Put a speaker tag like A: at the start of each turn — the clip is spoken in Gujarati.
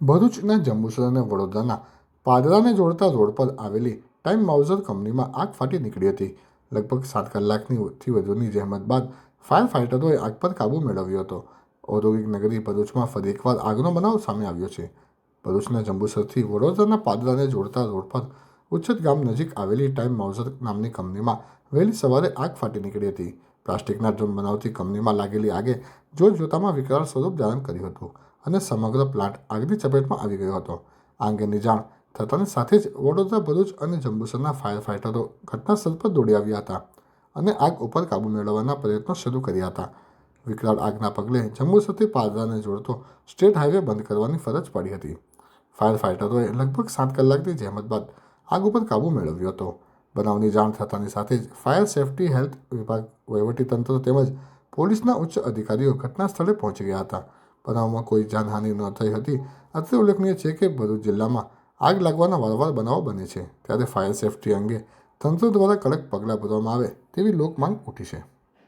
A: ભરૂચના જંબુસર અને વડોદરાના પાદરાને જોડતા રોડ પર આવેલી ટાઈમ માઉઝર કંપનીમાં આગ ફાટી નીકળી હતી. લગભગ સાત કલાકની વધુની જહેમત બાદ ફાયર ફાઇટરોએ આગ પર કાબૂ મેળવ્યો હતો. ઔદ્યોગિક નગરી ભરૂચમાં ફરી એકવાર આગનો બનાવ સામે આવ્યો છે. ભરૂચના જંબુસરથી વડોદરાના પાદરાને જોડતા રોડ પર ઉચ્છત ગામ નજીક આવેલી ટાઈમ માઉઝર નામની કંપનીમાં વહેલી સવારે આગ ફાટી નીકળી હતી. પ્લાસ્ટિકના ડ્રમ બનાવતી કંપનીમાં લાગેલી આગે જોતજોતામાં વિકરાળ સ્વરૂપ ધારણ કર્યું હતું અને સમગ્ર પ્લાન્ટ આગની ચપેટમાં આવી ગયો હતો. આ અંગેની જાણ થતાની સાથે જ વડોદરા ભરૂચ અને જંબુસરના ફાયર ફાઇટરો ઘટનાસ્થળ પર દોડી આવ્યા હતા અને આગ ઉપર કાબૂ મેળવવાના પ્રયત્નો શરૂ કર્યા હતા. વિકરાળ આગના પગલે જંબુસરથી પાદરાને જોડતો સ્ટેટ હાઈવે બંધ કરવાની ફરજ પડી હતી. ફાયર ફાઇટરોએ લગભગ સાત કલાકની જહેમત બાદ આગ ઉપર કાબૂ મેળવ્યો હતો. બનાવની જાણ થતાની સાથે જ ફાયર સેફટી, હેલ્થ વિભાગ વહીવટીતંત્ર તેમજ પોલીસના ઉચ્ચ અધિકારીઓ ઘટના સ્થળે પહોંચી ગયા હતા. બનાવમાં કોઈ જાનહાનિ ન થઈ હતી. અત્રે ઉલ્લેખનીય છે કે ભરૂચ જિલ્લામાં આગ લાગવાના વારંવાર બનાવો બને છે. ત્યારે ફાયર સેફટી અંગે તંત્ર દ્વારા કડક પગલાં ભરવામાં આવે તેવી લોકમાંગ ઉઠી છે.